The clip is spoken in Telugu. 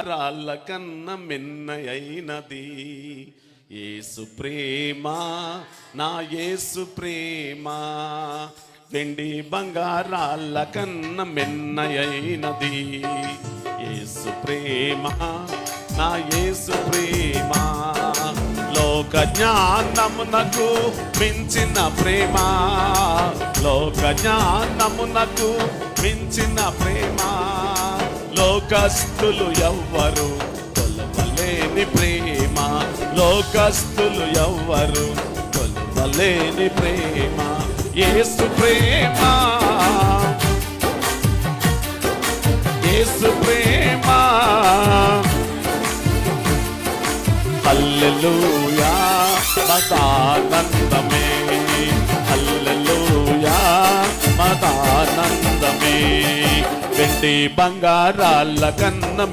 రాళ్ళ కన్న మిన్నయైనది. ఏసు ప్రేమ నా యేసు ప్రేమ. వెండి బంగారాళ్ళ కన్న మిన్నయైనది. ఏసు ప్రేమ నా యేసు ప్రేమ. లోక జ్ఞానమునకు మించిన ప్రేమ. లోక జ్ఞానమునకు మించిన ప్రేమ. లోకస్తులు ఎవ్వరు కొలవలేని ప్రేమ. లోకస్తులు ఎవ్వరు కొలవలేని ప్రేమ. యేసు ప్రేమ. యేసు ప్రేమ. హల్లెలూయా మతానందమే. హల్లెలూయా మతానందమే. వెండి బంగారాల కన్న